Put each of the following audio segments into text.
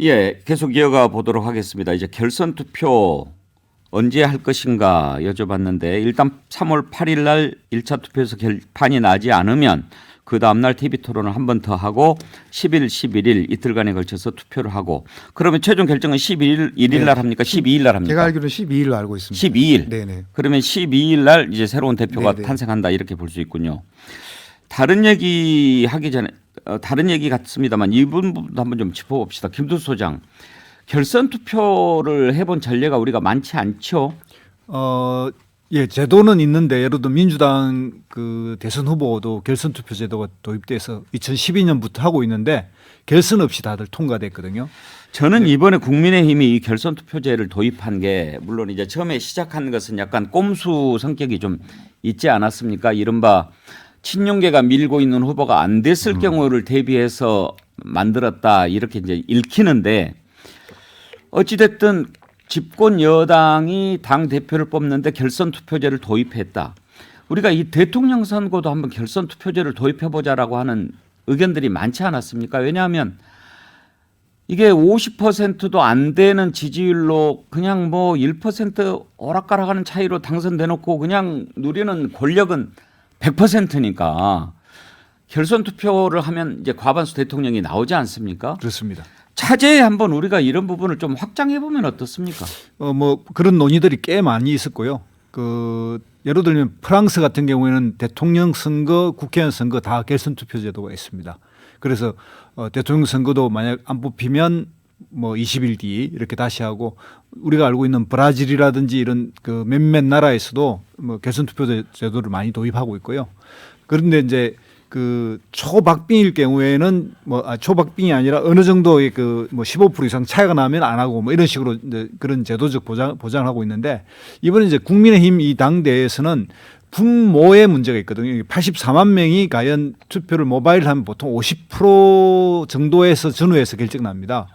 예, 계속 이어가 보도록 하겠습니다. 이제 결선 투표 언제 할 것인가 여쭤봤는데 일단 3월 8일 날 1차 투표에서 결판이 나지 않으면 그 다음 날 TV 토론을 한 번 더 하고 10일, 11일 이틀간에 걸쳐서 투표를 하고 그러면 최종 결정은 11일 1일 날 합니까? 12일 날 합니까? 제가 알기로는 12일로 알고 있습니다. 12일. 네네. 그러면 12일 날 이제 새로운 대표가 네네. 탄생한다 이렇게 볼 수 있군요. 다른 얘기 하기 전에 어, 다른 얘기 같습니다만 이 부분도 한번 좀 짚어봅시다. 김두수 소장 결선 투표를 해본 전례가 우리가 많지 않죠. 어, 예, 제도는 있는데 예를 들어 민주당 그 대선 후보도 결선 투표 제도가 도입돼서 2012년부터 하고 있는데 결선 없이 다들 통과됐거든요. 저는 이번에 국민의힘이 이 결선 투표제를 도입한 게 물론 이제 처음에 시작한 것은 약간 꼼수 성격이 좀 있지 않았습니까? 이른바 친윤계가 밀고 있는 후보가 안 됐을 경우를 대비해서 만들었다 이렇게 이제 읽히는데 어찌됐든 집권 여당이 당 대표를 뽑는데 결선 투표제를 도입했다. 우리가 이 대통령 선거도 한번 결선 투표제를 도입해 보자라고 하는 의견들이 많지 않았습니까? 왜냐하면 이게 50%도 안 되는 지지율로 그냥 뭐 1% 오락가락하는 차이로 당선돼 놓고 그냥 누리는 권력은 100%니까 결선 투표를 하면 이제 과반수 대통령이 나오지 않습니까? 그렇습니다. 차제에 한번 우리가 이런 부분을 좀 확장해 보면 어떻습니까? 어, 뭐 그런 논의들이 꽤 많이 있었고요. 그 예를 들면 프랑스 같은 경우에는 대통령 선거, 국회의원 선거 다 결선 투표 제도가 있습니다. 그래서 어, 대통령 선거도 만약 안 뽑히면 뭐 20일 뒤 이렇게 다시 하고 우리가 알고 있는 브라질이라든지 이런 그 몇몇 나라에서도 뭐 결선 투표 제- 제도를 많이 도입하고 있고요. 그런데 이제 그 초박빙일 경우에는 뭐 아, 초박빙이 아니라 어느 정도의 그 뭐 15% 이상 차이가 나면 안 하고 뭐 이런 식으로 이제 그런 제도적 보장 보장을 하고 있는데 이번에 이제 국민의힘 이 당대에서는 분모의 문제가 있거든요. 84만 명이 과연 투표를 모바일 하면 보통 50% 정도에서 전후에서 결정납니다.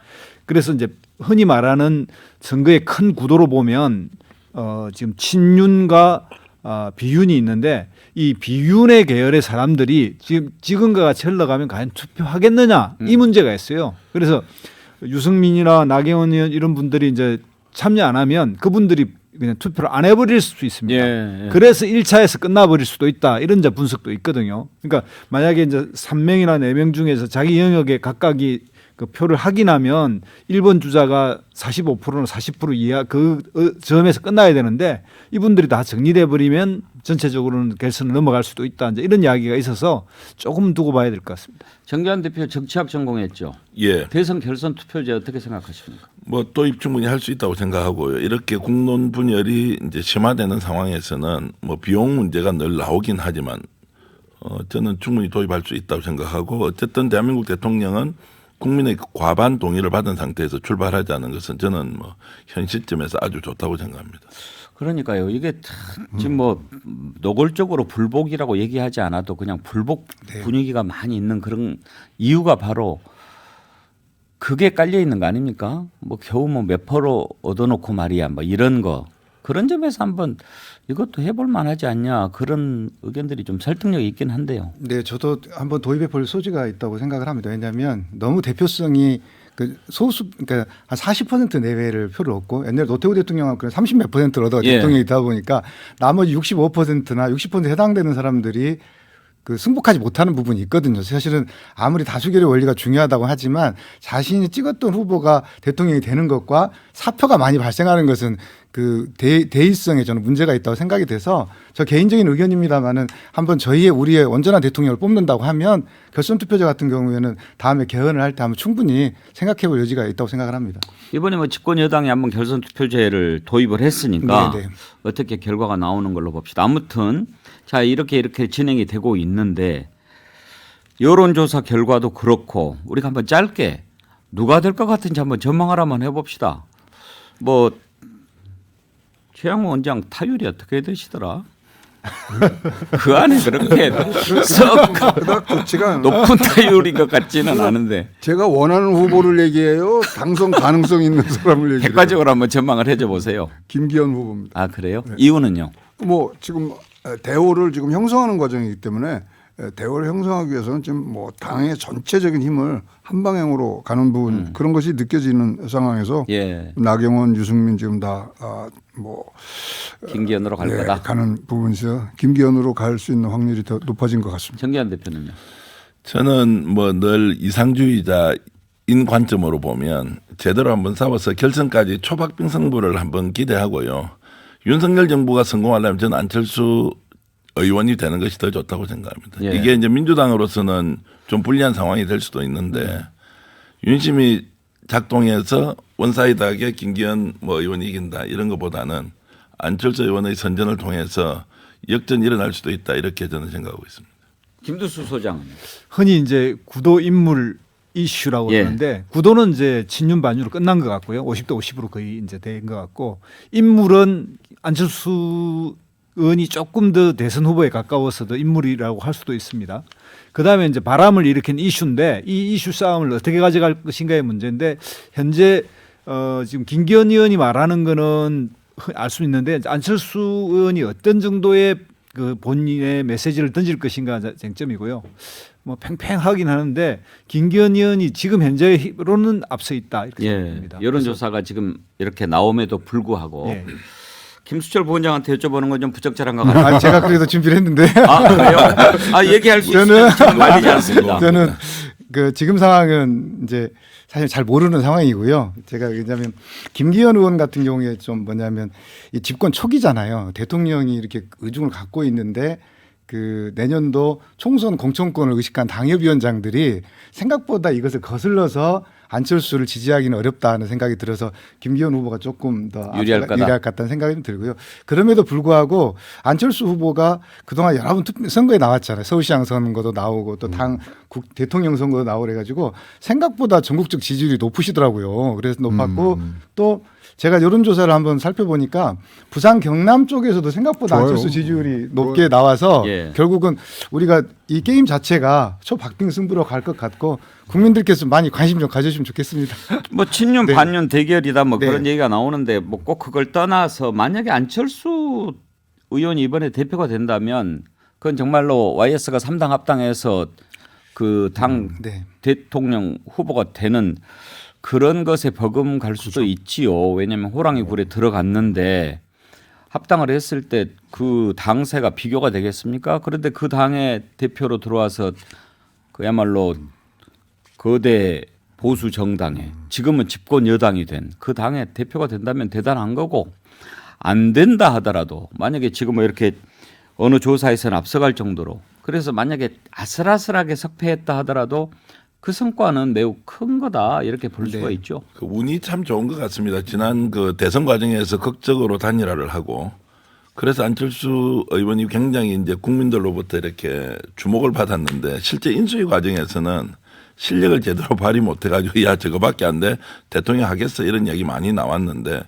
그래서 이제 흔히 말하는 선거의 큰 구도로 보면 어 지금 친윤과 아, 비윤이 있는데 이 비윤의 계열의 사람들이 지금 지금과 같이 흘러가면 과연 투표하겠느냐 이 문제가 있어요. 그래서 유승민이나 나경원 의원 이런 분들이 이제 참여 안 하면 그분들이 그냥 투표를 안 해버릴 수도 있습니다. 예, 예. 그래서 1차에서 끝나버릴 수도 있다. 이런 이제 분석도 있거든요. 그러니까 만약에 이제 3명이나 4명 중에서 자기 영역에 각각이 그 표를 확인하면 1번 주자가 45%나 40% 이하 그 어, 점에서 끝나야 되는데 이분들이 다 정리돼 버리면 전체적으로는 결선을 넘어갈 수도 있다. 이제 이런 이야기가 있어서 조금 두고 봐야 될 것 같습니다. 정교한 대표 정치학 전공했죠. 예. 대선 결선 투표제 어떻게 생각하십니까? 뭐 도입 충분히 할 수 있다고 생각하고요. 이렇게 국론 분열이 이제 심화되는 상황에서는 뭐 비용 문제가 늘 나오긴 하지만 어 저는 충분히 도입할 수 있다고 생각하고 어쨌든 대한민국 대통령은 국민의 과반 동의를 받은 상태에서 출발하자는 것은 저는 뭐 현 시점에서 아주 좋다고 생각합니다. 그러니까요. 이게 참 지금 뭐 노골적으로 불복이라고 얘기하지 않아도 그냥 불복 분위기가 많이 있는 그런 이유가 바로 그게 깔려 있는 거 아닙니까? 뭐 겨우 뭐몇 프로 얻어놓고 말이야 뭐 이런 거 그런 점에서 한번 이것도 해볼 만하지 않냐 그런 의견들이 좀 설득력이 있긴 한데요. 네, 저도 한번 도입해 볼 소지가 있다고 생각을 합니다. 왜냐하면 너무 대표성이 그 소수 그러니까 한 40% 내외를 표를 얻고 옛날에 노태우 대통령은 그런 30몇 퍼센트를 얻어 예. 대통령이 되다 보니까 나머지 65%나 60% 해당되는 사람들이 그 승복하지 못하는 부분이 있거든요. 사실은 아무리 다수결의 원리가 중요하다고 하지만 자신이 찍었던 후보가 대통령이 되는 것과 사표가 많이 발생하는 것은 그 대, 대의성에 저는 문제가 있다고 생각이 돼서 저 개인적인 의견입니다만은 한번 저희의 우리의 온전한 대통령을 뽑는다고 하면 결선 투표제 같은 경우에는 다음에 개헌을 할 때 한번 충분히 생각해 볼 여지가 있다고 생각을 합니다. 이번에 뭐 집권 여당이 한번 결선 투표제를 도입을 했으니까 네, 네. 어떻게 결과가 나오는 걸로 봅시다. 아무튼 자 이렇게 이렇게 진행이 되고 있는데 여론조사 결과도 그렇고 우리가 한번 짧게 누가 될 것 같은지 한번 한번 해봅시다. 뭐 최양호 원장 타율이 어떻게 되시더라? 그 안에 그렇게 썩 그닥 제가 높은 타율인 것 같지는 않은데 제가 원하는 후보를 얘기해요. 당선 가능성 있는 사람을 얘기해요. 객관적으로 한번 전망을 해줘 보세요. 김기현 후보입니다. 아 그래요? 이유는요? 뭐 지금 대호를 지금 형성하는 과정이기 때문에 에, 대우를 형성하기 위해서는 지금 뭐 당의 전체적인 힘을 한 방향으로 가는 부분 그런 것이 느껴지는 상황에서 예. 나경원, 유승민 지금 다 아, 뭐 김기현으로 갈 네, 거다. 가는 부분에서 김기현으로 갈 수 있는 확률이 더 높아진 것 같습니다. 정기현 대표는요. 저는 뭐 늘 이상주의자 인 관점으로 보면 제대로 한번 싸워서 결선까지 초박빙 승부를 한번 기대하고요. 윤석열 정부가 성공하려면 저는 안철수 의원이 되는 것이 더 좋다고 생각합니다. 예. 이게 이제 민주당으로서는 좀 불리한 상황이 될 수도 있는데 윤심이 작동해서 원사이드하게 김기현 뭐 의원이 이긴다 이런 것보다는 안철수 의원의 선전을 통해서 역전이 일어날 수도 있다 이렇게 저는 생각하고 있습니다. 김두수 소장은 흔히 이제 구도 인물 이슈라고 예. 그러는데 구도는 이제 친윤 반유로 끝난 것 같고요. 50대 50으로 거의 이제 된 것 같고 인물은 안철수 의원이 조금 더 대선 후보에 가까워서 더 인물이라고 할 수도 있습니다. 그 다음에 이제 바람을 일으킨 이슈인데 이 이슈 싸움을 어떻게 가져갈 것인가의 문제인데 현재 어 지금 김기현 의원이 말하는 거는 알 수 있는데 안철수 의원이 어떤 정도의 그 본인의 메시지를 던질 것인가 쟁점이고요. 뭐 팽팽하긴 하는데 김기현 의원이 지금 현재로는 앞서 있다 이렇게 예. 생각합니다. 여론조사가 지금 이렇게 나옴에도 불구하고 예. 김수철 부원장한테 여쭤보는 건 좀 부적절한 것 같아요. 아, 제가 그래도 준비를 했는데 아 그래요? 아 얘기할 수 있으면 말리지 않습니다. 저는 그 지금 상황은 이제 사실 잘 모르는 상황이고요. 제가 왜냐하면 김기현 의원 같은 경우에 좀 뭐냐면 이 집권 초기잖아요. 대통령이 이렇게 의중을 갖고 있는데 그 내년도 총선 공천권을 의식한 당협위원장들이 생각보다 이것을 거슬러서 안철수를 지지하기는 어렵다 하는 생각이 들어서 김기현 후보가 조금 더 유리할 거다. 유리할 것 같다는 생각이 좀 들고요. 그럼에도 불구하고 안철수 후보가 그동안 여러 번 선거에 나왔잖아요. 서울시장 선거도 나오고 또당 대통령 선거도 나오고 그래가지고 생각보다 전국적 지지율이 높으시더라고요. 그래서 높았고 또 제가 여론조사를 한번 살펴보니까 부산 경남 쪽에서도 생각보다 좋아요. 안철수 지지율이 높게 나와서 예. 결국은 우리가 이 게임 자체가 초박빙 승부로 갈 것 같고 국민들께서 많이 관심 좀 가져주시면 좋겠습니다. 뭐 친윤 네. 반윤 대결이다 뭐 네. 그런 얘기가 나오는데 뭐 꼭 그걸 떠나서 만약에 안철수 의원이 이번에 대표가 된다면 그건 정말로 YS가 삼당 합당해서 그당 네. 대통령 후보가 되는 그런 것에 버금 갈 수도 있지요. 왜냐하면 호랑이 굴에 들어갔는데 합당을 했을 때 그 당세가 비교가 되겠습니까? 그런데 그 당의 대표로 들어와서 그야말로 거대 보수 정당에 지금은 집권 여당이 된 그 당의 대표가 된다면 대단한 거고 안 된다 하더라도 만약에 지금 뭐 이렇게 어느 조사에서는 앞서갈 정도로 그래서 만약에 아슬아슬하게 석패했다 하더라도 그 성과는 매우 큰 거다 이렇게 볼 수가 있죠. 그 운이 참 좋은 것 같습니다. 지난 그 대선 과정에서 극적으로 단일화를 하고 그래서 안철수 의원이 굉장히 이제 국민들로부터 이렇게 주목을 받았는데 실제 인수위 과정에서는 실력을 제대로 발휘 못해가지고 야 저거밖에 안 돼 대통령 하겠어 이런 얘기 많이 나왔는데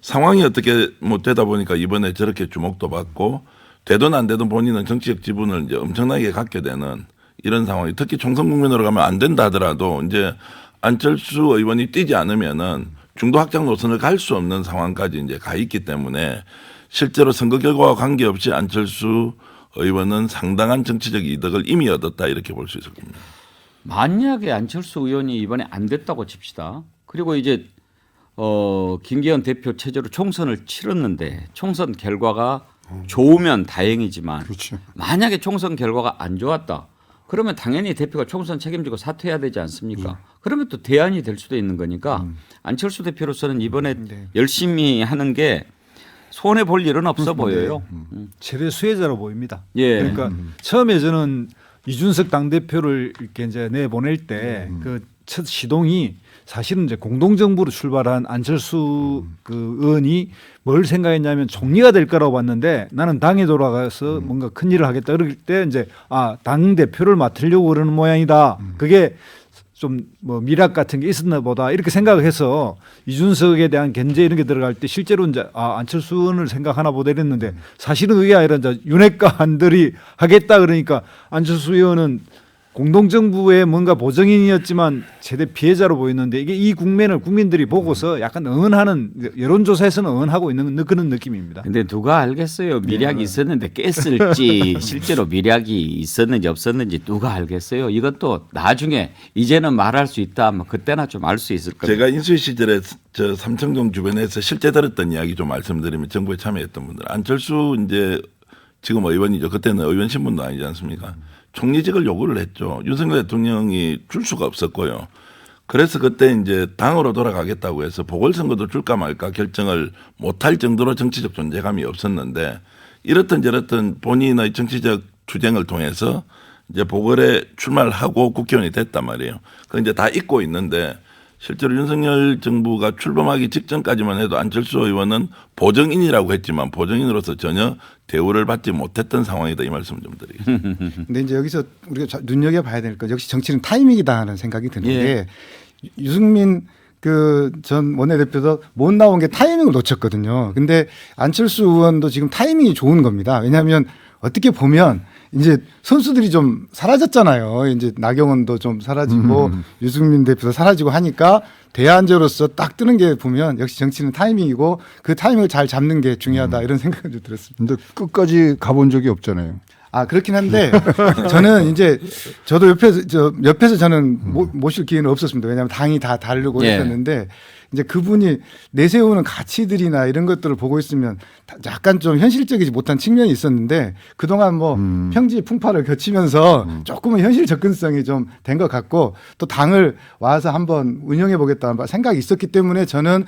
상황이 어떻게 뭐 되다 보니까 이번에 저렇게 주목도 받고 되든 안 되든 본인은 정치적 지분을 이제 엄청나게 갖게 되는 이런 상황이 특히 총선 국면으로 가면 안 된다 하더라도 이제 안철수 의원이 뛰지 않으면은 중도 확장 노선을 갈 수 없는 상황까지 이제 가 있기 때문에 실제로 선거 결과와 관계없이 안철수 의원은 상당한 정치적 이득을 이미 얻었다 이렇게 볼 수 있을 겁니다. 만약에 안철수 의원이 이번에 안 됐다고 칩시다. 그리고 이제 어 김기현 대표 체제로 총선을 치렀는데 총선 결과가 좋으면 다행이지만 그렇죠. 만약에 총선 결과가 안 좋았다. 그러면 당연히 대표가 총선 책임지고 사퇴해야 되지 않습니까? 그러면 또 대안이 될 수도 있는 거니까 안철수 대표로서는 이번에 열심히 하는 게 손해 볼 일은 없어 보여요. 음. 최대 수혜자로 보입니다. 예. 그러니까 처음에 저는 이준석 당 대표를 이렇게 이제 내 보낼 때 그첫 시동이 사실은 이제 공동정부로 출발한 안철수 그 의원이 뭘 생각했냐면 총리가 될 거라고 봤는데 나는 당에 돌아가서 뭔가 큰 일을 하겠다. 그럴 때 이제 아 당 대표를 맡으려고 그러는 모양이다. 그게 좀 뭐 미락 같은 게 있었나 보다. 이렇게 생각을 해서 이준석에 대한 견제 이런 게 들어갈 때 실제로 이제 아 안철수 의원을 생각하나 보다 이랬는데 사실은 그게 아니라 이제 윤핵관들이 하겠다 그러니까 안철수 의원은 공동정부의 뭔가 보정인이었지만 최대 피해자로 보이는데 이게 이 국면을 국민들이 보고서 약간 응원하는 여론조사에서는 응원하고 있는 그런 느낌입니다. 근데 누가 알겠어요? 미략이 있었는데 깼을지 실제로 미략이 있었는지 없었는지 누가 알겠어요? 이것도 나중에 이제는 말할 수 있다. 뭐 그때나 좀 알 수 있을 거예요. 제가 인수위 시절에 저 삼청동 주변에서 실제 들었던 이야기 좀 말씀드리면 정부에 참여했던 분들 안철수 이제 지금 의원이죠. 그때는 의원 신분도 아니지 않습니까? 총리직을 요구를 했죠. 윤석열 대통령이 줄 수가 없었고요. 그래서 그때 이제 당으로 돌아가겠다고 해서 보궐선거도 줄까 말까 결정을 못할 정도로 정치적 존재감이 없었는데 이렇든 저렇든 본인의 정치적 투쟁을 통해서 이제 보궐에 출마를 하고 국회의원이 됐단 말이에요. 그 이제 다 잊고 있는데 실제로 윤석열 정부가 출범하기 직전까지만 해도 안철수 의원은 보정인이라고 했지만 보정인으로서 전혀 대우를 받지 못했던 상황이다 이 말씀을 좀 드리겠습니다. 근데 이제 여기서 우리가 자- 눈여겨 봐야 될 건 역시 정치는 타이밍이다 하는 생각이 드는데 유- 유승민 그 전 원내대표도 못 나온 게 타이밍을 놓쳤거든요. 근데 안철수 의원도 지금 타이밍이 좋은 겁니다. 왜냐하면 어떻게 보면 이제 선수들이 좀 사라졌잖아요. 이제 나경원도 좀 사라지고 유승민 대표도 사라지고 하니까 대안제로서 딱 뜨는 게 보면 역시 정치는 타이밍이고 그 타이밍을 잘 잡는 게 중요하다 이런 생각이 좀 들었습니다. 근데 끝까지 가본 적이 없잖아요. 아 그렇긴 한데 저는 이제 저도 옆에서 저 옆에서 저는 모, 모실 기회는 없었습니다. 왜냐하면 당이 다 다르고 예. 있었는데 이제 그분이 내세우는 가치들이나 이런 것들을 보고 있으면 다- 약간 좀 현실적이지 못한 측면이 있었는데 그동안 뭐 평지 풍파를 거치면서 조금은 현실 접근성이 좀 된 것 같고 또 당을 와서 한번 운영해 보겠다는 생각이 있었기 때문에 저는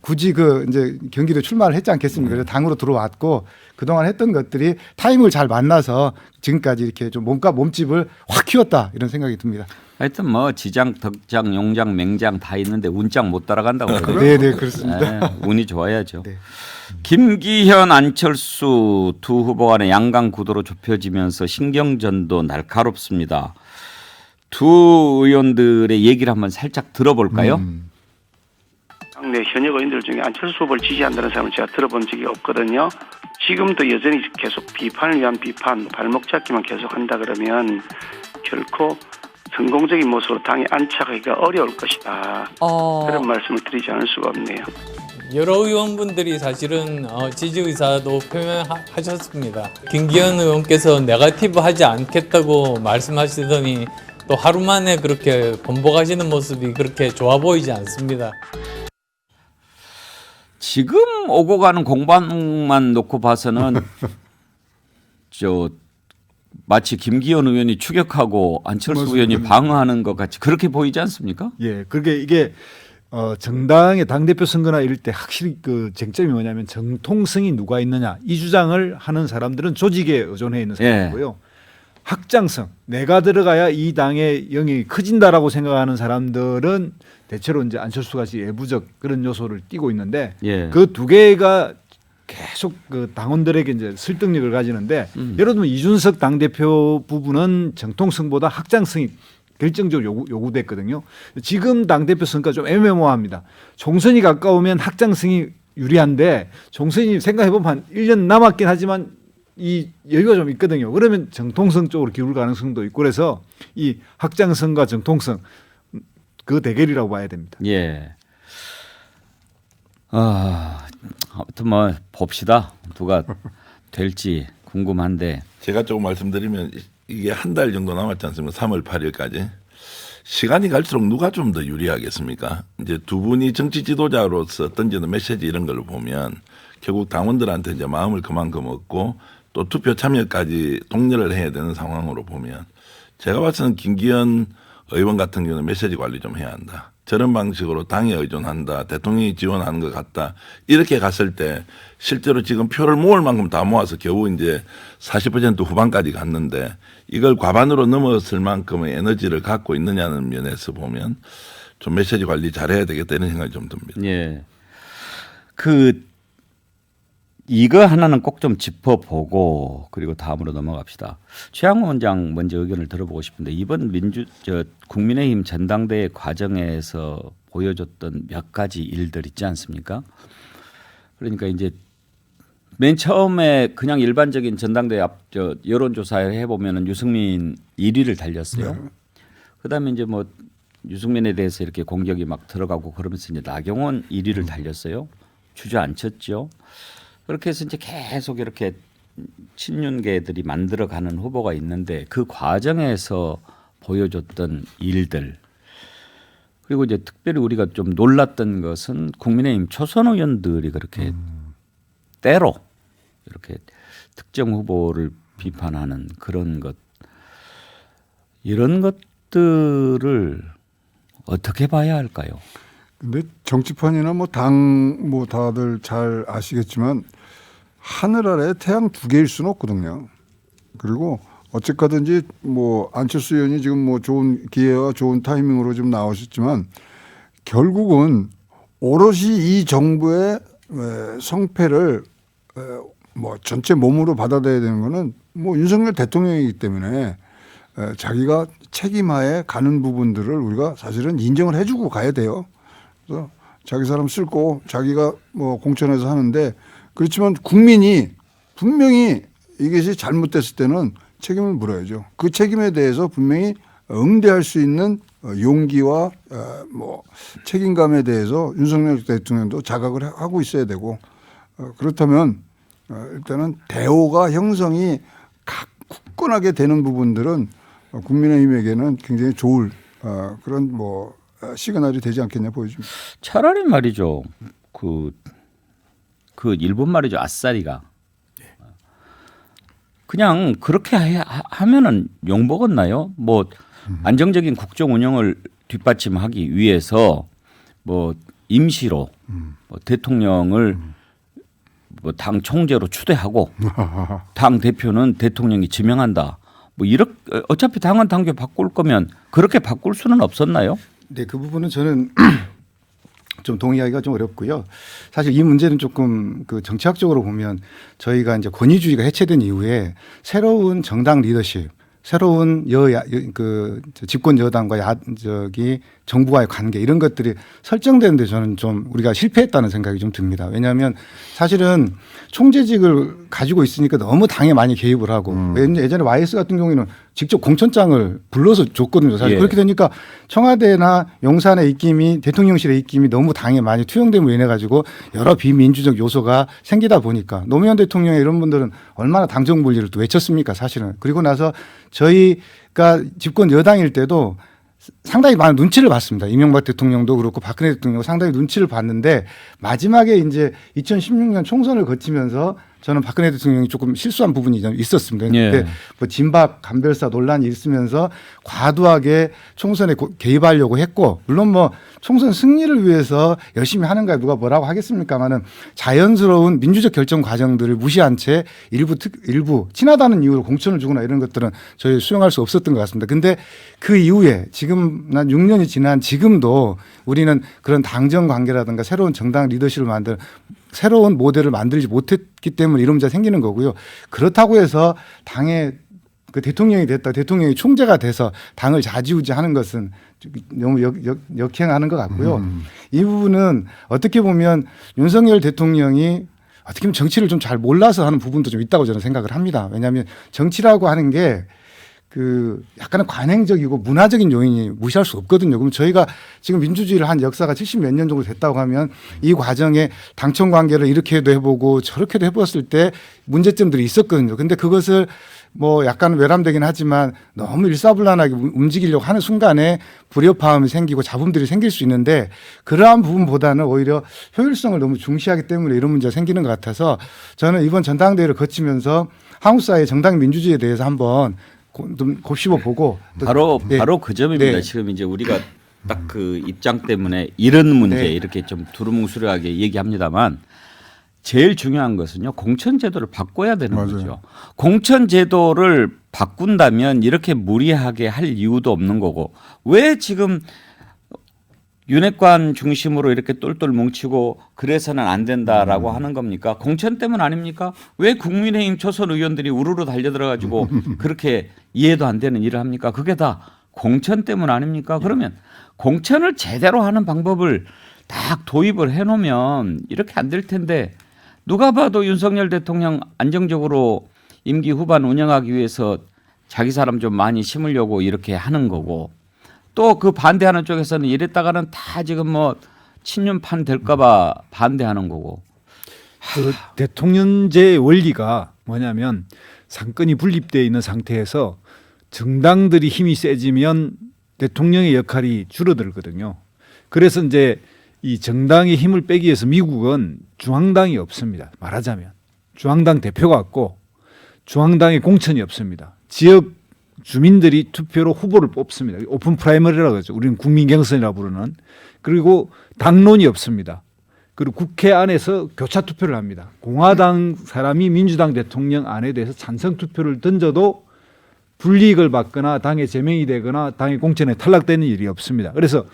굳이 그 이제 경기도 출마를 했지 않겠습니까? 그래서 당으로 들어왔고 그동안 했던 것들이 타임을 잘 만나서 지금까지 이렇게 좀 몸과 몸집을 확 키웠다 이런 생각이 듭니다. 하여튼 뭐 지장, 덕장, 용장, 맹장 다 있는데 운장 못 따라간다고 그러더라고요. 네, 네, 그렇습니다. 네, 운이 좋아야죠. 네. 김기현, 안철수 두 후보 간의 양강 구도로 좁혀지면서 신경전도 날카롭습니다. 두 의원들의 얘기를 한번 살짝 들어볼까요? 음. 당내 현역 의원들 중에 안철수 후보를 지지한다는 사람을 제가 들어본 적이 없거든요. 지금도 여전히 계속 비판을 위한 비판, 발목 잡기만 계속한다 그러면 결코 성공적인 모습으로 당에 안착하기가 어려울 것이다. 어, 그런 말씀을 드리지 않을 수가 없네요. 여러 의원분들이 사실은 어, 지지 의사도 표명하셨습니다. 김기현 의원께서 네가티브 하지 않겠다고 말씀하시더니 또 하루 만에 그렇게 번복하시는 모습이 그렇게 좋아 보이지 않습니다. 지금 오고 가는 공방만 놓고 봐서는 저 마치 김기현 의원이 추격하고 안철수 의원이 방어하는 것 같이 그렇게 보이지 않습니까? 예, 그게 이게 어, 정당의 당 대표 선거나 이럴 때 확실히 그 쟁점이 뭐냐면 정통성이 누가 있느냐 이 주장을 하는 사람들은 조직에 의존해 있는 예. 사람이고요. 확장성 내가 들어가야 이 당의 영향이 커진다라고 생각하는 사람들은 대체로 이제 안철수 같이 예부적 그런 요소를 띠고 있는데 예. 그 두 개가 계속 그 당원들에게 이제 설득력을 가지는데 음. 예를 들면 이준석 당 대표 부분은 정통성보다 확장성이 결정적으로 요구, 요구됐거든요. 지금 당 대표 선거 좀 애매모호합니다. 총선이 가까우면 확장성이 유리한데 총선이 생각해 보면 한 1년 남았긴 하지만 이 여유가 좀 있거든요. 그러면 정통성 쪽으로 기울 가능성도 있고 그래서 이 확장성과 정통성 그 대결이라고 봐야 됩니다. 예. 아, 아무튼 뭐 봅시다. 누가 될지 궁금한데. 제가 조금 말씀드리면 이게 한 달 정도 남았지 않습니까? 3월 8일까지. 시간이 갈수록 누가 좀 더 유리하겠습니까? 이제 두 분이 정치 지도자로서 던지는 메시지 이런 걸로 보면 결국 당원들한테 이제 마음을 그만큼 얻고 또 투표 참여까지 독려를 해야 되는 상황으로 보면 제가 봐서는 김기현 의원 같은 경우는 메시지 관리 좀 해야 한다. 저런 방식으로 당에 의존한다. 대통령이 지원하는 것 같다. 이렇게 갔을 때 실제로 지금 표를 모을 만큼 다 모아서 겨우 이제 40% 후반까지 갔는데 이걸 과반으로 넘어설 만큼의 에너지를 갖고 있느냐는 면에서 보면 좀 메시지 관리 잘해야 되겠다 이런 생각이 좀 듭니다. 예. 그 이거 하나는 꼭 좀 짚어보고 그리고 다음으로 넘어갑시다. 최양호 원장 먼저 의견을 들어보고 싶은데 이번 민주 저 국민의힘 전당대회 과정에서 보여줬던 몇 가지 일들 있지 않습니까? 그러니까 이제 맨 처음에 그냥 일반적인 전당대회 앞 저 여론조사를 해보면은 유승민 1위를 달렸어요. 네. 그다음에 이제 뭐 유승민에 대해서 이렇게 공격이 막 들어가고 그러면서 이제 나경원 1위를 달렸어요. 주저앉혔죠. 그렇게 해서 이제 계속 이렇게 친윤계들이 만들어가는 후보가 있는데 그 과정에서 보여줬던 일들 그리고 이제 특별히 우리가 좀 놀랐던 것은 국민의힘 초선 의원들이 그렇게 때로 이렇게 특정 후보를 비판하는 그런 것 이런 것들을 어떻게 봐야 할까요? 근데 정치판이나 뭐 당뭐 다들 잘 아시겠지만 하늘 아래 태양 두 개일 수는 없거든요. 그리고 어쨌든지 뭐 안철수 의원이 지금 뭐 좋은 기회와 좋은 타이밍으로 좀 나오셨지만 결국은 오롯이 이 정부의 에, 성패를 에, 뭐 전체 몸으로 받아들여야 되는 거는 뭐 윤석열 대통령이기 때문에 에, 자기가 책임하에 가는 부분들을 우리가 사실은 인정을 해주고 가야 돼요. 그래서 자기 사람 쓸고 자기가 뭐 공천해서 하는데 그렇지만 국민이 분명히 이것이 잘못됐을 때는 책임을 물어야죠. 그 책임에 대해서 분명히 응대할 수 있는 어, 용기와 어, 뭐 책임감에 대해서 윤석열 대통령도 자각을 하- 하고 있어야 되고 어, 그렇다면 어, 일단은 대오가 형성이 각 굳건하게 되는 부분들은 어, 국민의힘에게는 굉장히 좋을 어, 그런 뭐 어, 시그널이 되지 않겠냐 보여집니다. 차라리 말이죠. 그, 그 일본 말이죠. 아싸리가. 그냥 그렇게 하- 하- 하면은 욕 먹었나요? 뭐 안정적인 국정 운영을 뒷받침하기 위해서 뭐 임시로 뭐 대통령을 뭐 당 총재로 추대하고 당 대표는 대통령이 지명한다. 뭐 이렇게 어차피 당은 당규 바꿀 거면 그렇게 바꿀 수는 없었나요? 네, 그 부분은 저는 좀 동의하기가 좀 어렵고요. 사실 이 문제는 조금 그 정치학적으로 보면 저희가 이제 권위주의가 해체된 이후에 새로운 정당 리더십, 새로운 여야 그 집권 여당과 야 저기 정부와의 관계 이런 것들이 설정되는데 저는 좀 우리가 실패했다는 생각이 좀 듭니다. 왜냐하면 사실은 총재직을 가지고 있으니까 너무 당에 많이 개입을 하고 예전에 YS 같은 경우에는 직접 공천장을 불러서 줬거든요. 사실 예. 그렇게 되니까 청와대나 용산의 입김이 대통령실의 입김이 너무 당에 많이 투영됨으로 인해 가지고 여러 비민주적 요소가 생기다 보니까 노무현 대통령의 이런 분들은 얼마나 당정 분리를 또 외쳤습니까 사실은 그리고 나서 저희가 집권 여당일 때도 상당히 많은 눈치를 봤습니다. 이명박 대통령도 그렇고 박근혜 대통령도 상당히 눈치를 봤는데 마지막에 이제 2016년 총선을 거치면서 저는 박근혜 대통령이 조금 실수한 부분이 좀 있었습니다. 예. 그때 뭐 진박 감별사 논란이 있으면서 과도하게 총선에 고- 개입하려고 했고 물론 뭐 총선 승리를 위해서 열심히 하는 거야 누가 뭐라고 하겠습니까마는 자연스러운 민주적 결정 과정들을 무시한 채 일부 특 일부 친하다는 이유로 공천을 주거나 이런 것들은 저희 수용할 수 없었던 것 같습니다. 근데 그 이후에 지금 난 6년이 지난 지금도 우리는 그런 당정 관계라든가 새로운 정당 리더십을 만들 새로운 모델을 만들지 못했기 때문에 이런 문제가 생기는 거고요. 그렇다고 해서 당의 그 대통령이 됐다, 대통령이 총재가 돼서 당을 좌지우지하는 것은 너무 역, 역, 역행하는 것 같고요. 이 부분은 어떻게 보면 윤석열 대통령이 어떻게 보면 정치를 좀 잘 몰라서 하는 부분도 좀 있다고 저는 생각을 합니다. 왜냐하면 정치라고 하는 게 그 약간은 관행적이고 문화적인 요인이 무시할 수 없거든요. 그럼 저희가 지금 민주주의를 한 역사가 70 몇 년 정도 됐다고 하면 이 과정에 당청 관계를 이렇게도 해보고 저렇게도 해봤을 때 문제점들이 있었거든요. 근데 그것을 뭐 약간 외람되긴 하지만 너무 일사불란하게 움- 움직이려고 하는 순간에 불협화음이 생기고 잡음들이 생길 수 있는데 그러한 부분보다는 오히려 효율성을 너무 중시하기 때문에 이런 문제가 생기는 것 같아서 저는 이번 전당대회를 거치면서 한국 사회 정당 민주주의에 대해서 한번 고- 좀 곱씹어 보고 또 바로 네. 바로 그 점입니다. 네. 지금 이제 우리가 딱 그 입장 때문에 이런 문제 네. 이렇게 좀 두루뭉술하게 얘기합니다만 제일 중요한 것은요 공천 제도를 바꿔야 되는 맞아요. 거죠. 공천 제도를 바꾼다면 이렇게 무리하게 할 이유도 없는 거고 왜 지금 윤핵관 중심으로 이렇게 똘똘 뭉치고 그래서는 안 된다라고 하는 겁니까? 공천 때문 아닙니까? 왜 국민의힘 초선 의원들이 우르르 달려들어 가지고 그렇게 이해도 안 되는 일을 합니까? 그게 다 공천 때문 아닙니까? 그러면 공천을 제대로 하는 방법을 딱 도입을 해 놓으면 이렇게 안 될 텐데 누가 봐도 윤석열 대통령 안정적으로 임기 후반 운영하기 위해서 자기 사람 좀 많이 심으려고 이렇게 하는 거고 또 그 반대하는 쪽에서는 이랬다가는 다 지금 뭐 친윤판 될까봐 반대하는 거고 그 대통령제의 원리가 뭐냐면 상권이 분립되어 있는 상태에서 정당들이 힘이 세지면 대통령의 역할이 줄어들거든요. 그래서 이제 이 정당의 힘을 빼기 위해서 미국은 중앙당이 없습니다. 말하자면 중앙당 대표가 없고 중앙당의 공천이 없습니다. 지역 주민들이 투표로 후보를 뽑습니다. 오픈 프라이머리라고 하죠. 우리는 국민 경선이라고 부르는. 그리고 당론이 없습니다. 그리고 국회 안에서 교차 투표를 합니다. 공화당 사람이 민주당 대통령 안에 대해서 찬성 투표를 던져도 불이익을 받거나 당에 제명이 되거나 당의 공천에 탈락되는 일이 없습니다. 그래서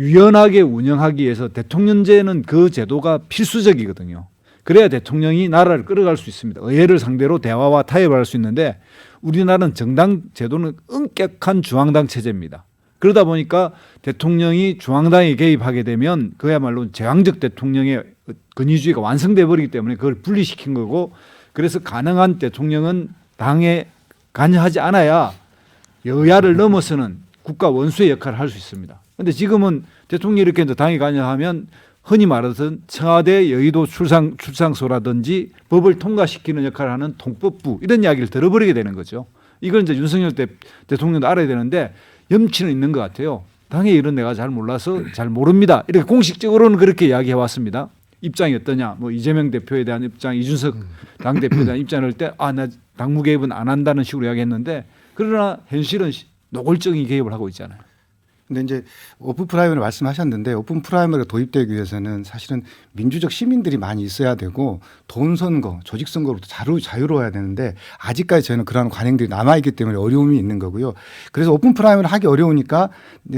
유연하게 운영하기 위해서 대통령제는 그 제도가 필수적이거든요. 그래야 대통령이 나라를 끌어갈 수 있습니다. 의회를 상대로 대화와 타협을 할수 있는데 우리나라는 정당 제도는 엄격한 중앙당 체제입니다. 그러다 보니까 대통령이 중앙당에 개입하게 되면 그야말로 제왕적 대통령의 권위주의가 완성돼 버리기 때문에 그걸 분리시킨 거고 그래서 가능한 대통령은 당에 관여하지 않아야 여야를 넘어서는 국가 원수의 역할을 할 수 있습니다. 그런데 지금은 대통령이 이렇게 당에 관여하면 흔히 말하던 청와대 여의도 출상 출상소라든지 법을 통과시키는 역할을 하는 통법부 이런 이야기를 들어버리게 되는 거죠. 이걸 이제 윤석열 대, 대통령도 알아야 되는데 염치는 있는 것 같아요. 당의 일은 내가 잘 몰라서 잘 모릅니다. 이렇게 공식적으로는 그렇게 이야기해 왔습니다. 입장이 어떠냐? 뭐 이재명 대표에 대한 입장, 이준석 당 대표에 대한 입장을 할때아 나 당무 개입은 안 한다는 식으로 이야기했는데 그러나 현실은 시- 노골적인 개입을 하고 있잖아요. 근데 이제 오픈 프라이머리 말씀하셨는데 오픈 프라이머리가 도입되기 위해서는 사실은 민주적 시민들이 많이 있어야 되고 돈 선거, 조직 선거로부터 자유 자유로워야 되는데 아직까지 저희는 그러한 관행들이 남아 있기 때문에 어려움이 있는 거고요. 그래서 오픈 프라이머리 하기 어려우니까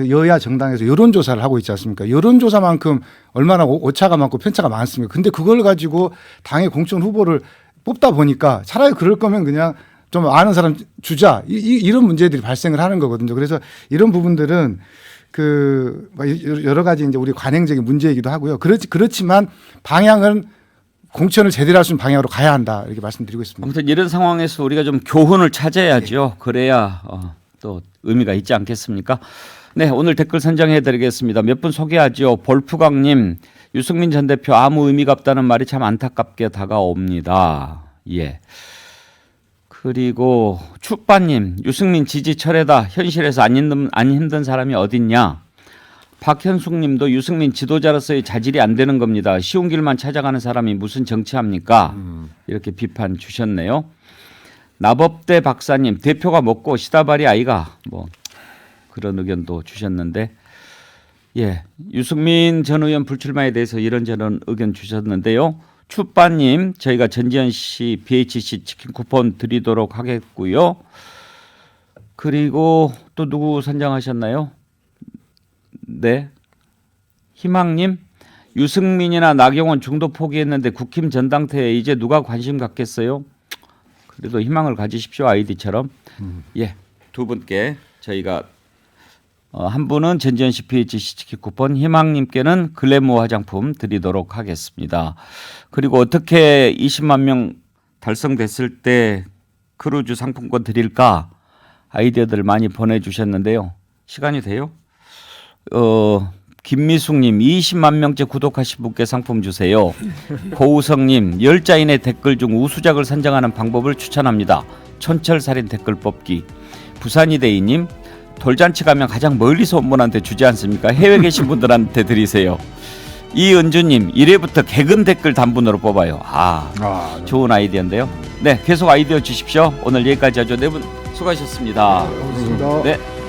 여야 정당에서 여론 조사를 하고 있지 않습니까? 여론 조사만큼 얼마나 오- 오차가 많고 편차가 많습니까? 근데 그걸 가지고 당의 공천 후보를 뽑다 보니까 차라리 그럴 거면 그냥 좀 아는 사람 주자 이, 이- 이런 문제들이 발생을 하는 거거든요. 그래서 이런 부분들은 그뭐 여러 가지 이제 우리 관행적인 문제이기도 하고요. 그렇지 그렇지만 방향은 공천을 제대로 할 수 있는 방향으로 가야 한다 이렇게 말씀드리고 있습니다. 아무튼 이런 상황에서 우리가 좀 교훈을 찾아야죠. 그래야 어, 또 의미가 있지 않겠습니까? 네, 오늘 댓글 선정해 드리겠습니다. 몇 분 소개하죠. 볼프강님, 유승민 전 대표 아무 의미가 없다는 말이 참 안타깝게 다가옵니다. 예. 그리고 축바님, 유승민 지지 철회다. 현실에서 안 힘든, 안 힘든 사람이 어딨냐? 박현숙님도 유승민 지도자로서의 자질이 안 되는 겁니다. 쉬운 길만 찾아가는 사람이 무슨 정치합니까? 이렇게 비판 주셨네요. 나법대 박사님 대표가 먹고 시다발이 아이가 뭐 그런 의견도 주셨는데 예 유승민 전 의원 불출마에 대해서 이런저런 의견 주셨는데요. 추빠님 저희가 전지현 씨 BHC 치킨 쿠폰 드리도록 하겠고요. 그리고 또 누구 선정하셨나요? 네. 희망님 유승민이나 나경원 중도 포기했는데 국힘 전당대회 이제 누가 관심 갖겠어요? 그래도 희망을 가지십시오 아이디처럼. 예, 두 분께 저희가 어, 한 분은 전지현 CPHC 치킨 쿠폰, 희망님께는 글래모 화장품 드리도록 하겠습니다. 그리고 어떻게 20만 명 달성됐을 때 크루즈 상품권 드릴까 아이디어들 많이 보내주셨는데요. 시간이 돼요? 어, 김미숙님 20만 명째 구독하신 분께 상품 주세요. 고우성님 10자 이내 댓글 중 우수작을 선정하는 방법을 추천합니다. 촌철살인 댓글 뽑기. 부산이대이님 돌잔치 가면 가장 멀리서 온 분한테 주지 않습니까? 해외 계신 분들한테 드리세요. 이은주님 1회부터 개근 댓글 단분으로 뽑아요. 아 아, 좋은 아이디어인데요. 네 계속 아이디어 주십시오. 오늘 여기까지 하죠. 네분 수고하셨습니다. 고맙습니다. 네.